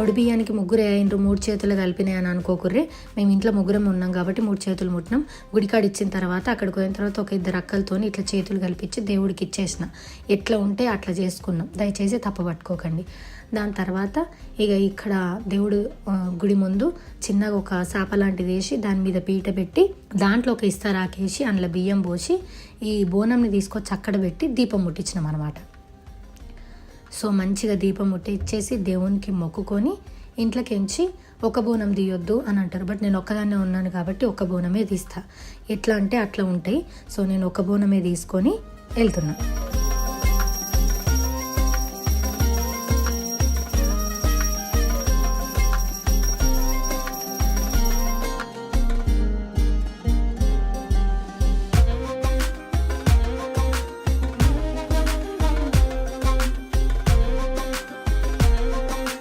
ఒడి బియ్యానికి ముగ్గురు అయ్యిండ్రు మూడు చేతులు కలిపినాయి అని అనుకోకుర్రే. మేము ఇంట్లో ముగ్గురం ఉన్నాం కాబట్టి మూడు చేతులు ముట్టినాం. గుడికాడ ఇచ్చిన తర్వాత అక్కడికి పోయిన తర్వాత ఒక ఇద్దరు అక్కలతో ఇట్లా చేతులు కలిపించి దేవుడికి ఇచ్చేసిన. ఎట్లా ఉంటే అట్లా చేసుకున్నాం. దయచేసి తప్పబట్టుకోకండి దాని తర్వాత ఇక ఇక్కడ దేవుడు గుడి ముందు చిన్నగా ఒక సాప లాంటిది వేసి దాని మీద పీట పెట్టి దాంట్లో ఒక ఇస్తారాకేసి అందులో బియ్యం పోసి ఈ బోనంని తీసుకొచ్చి అక్కడ పెట్టి దీపం ముట్టించినాం అనమాట సో మంచిగా దీపం ముట్టించేసి దేవునికి మొక్కుకొని ఇంట్లోకించి ఒక బోనం తీయొద్దు అని అంటారు. బట్ నేను ఒక్కదాన్నే ఉన్నాను కాబట్టి ఒక బోనమే తీస్తా. ఎట్లా అంటే అట్లా ఉంటాయి. సో నేను ఒక బోనమే తీసుకొని వెళ్తున్నా.